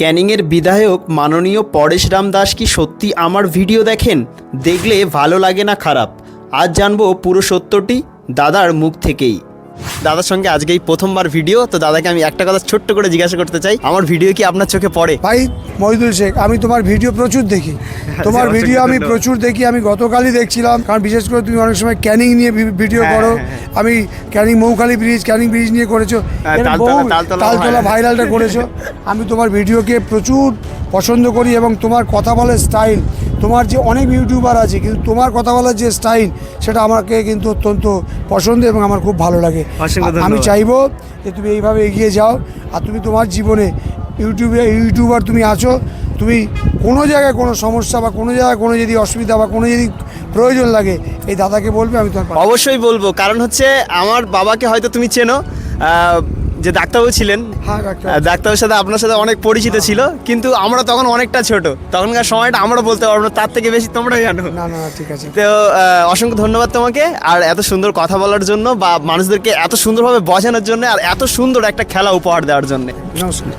ক্যানিংয়ের বিধায়ক মাননীয় পরেশ রাম দাস কি সত্যি আমার ভিডিও দেখেন? দেখলে ভালো লাগে না খারাপ। আজ জানব পুরো সত্যটি দাদার মুখ থেকেই। দাদার সঙ্গে আজকেই প্রথমবার ভিডিও, তো দাদাকে আমি একটা কথা ছোট্ট করে জিজ্ঞাসা করতে চাই, আমার ভিডিও কি আপনার চোখে পড়ে? ভাই মহিদুল শেখ আমি তোমার ভিডিও প্রচুর দেখি। তোমার ভিডিও আমি প্রচুর দেখি আমি গতকালই দেখছিলাম কারণ বিশেষ করে তুমি অনেক সময় ক্যানিং নিয়ে ভিডিও হ্যাঁ, করো। হ্যাঁ, আমি ক্যানিং মৌখালি ব্রিজ ক্যানিং ব্রিজ নিয়ে করেছ। হ্যাঁ, তালতলা-। ভাইরালটা করেছ। আমি তোমার ভিডিওকে প্রচুর পছন্দ করি এবং তোমার কথা বলার স্টাইল তোমার যে অনেক ইউটিউবার আছে কিন্তু তোমার কথা বলার যে স্টাইল সেটা আমাকে কিন্তু অত্যন্ত পছন্দ এবং আমার খুব ভালো লাগে। আমি। চাইব যে তুমি এইভাবে এগিয়ে যাও আর তুমি তোমার জীবনে ইউটিউবে ইউটিউবার তুমি আছো তুমি কোনো জায়গায় কোনো সমস্যা বা কোনো জায়গায় কোনো যদি অসুবিধা বা কোনো যদি প্রয়োজন লাগে এই দাদাকে বলবে আমি তোমার অবশ্যই বলব কারণ হচ্ছে আমার বাবাকে হয়তো তুমি চেনো যে ডাক্তারবাবু ছিলেন। হ্যাঁ ডাক্তার আহ, ডাক্তারের সাথে আপনার সাথে অনেক পরিচিত ছিল কিন্তু আমরা তখন অনেকটা ছোট। তখনকার সময়টা আমরা বলতে পারব না তার থেকে বেশি তোমরা জানো। না না না ঠিক আছে। তো অসংখ্য ধন্যবাদ তোমাকে আর এত সুন্দর কথা বলার জন্য বা মানুষদেরকে এত সুন্দরভাবে বোঝানোর জন্য আর এত সুন্দর একটা খেলা উপহার দেওয়ার জন্য। নমস্কার।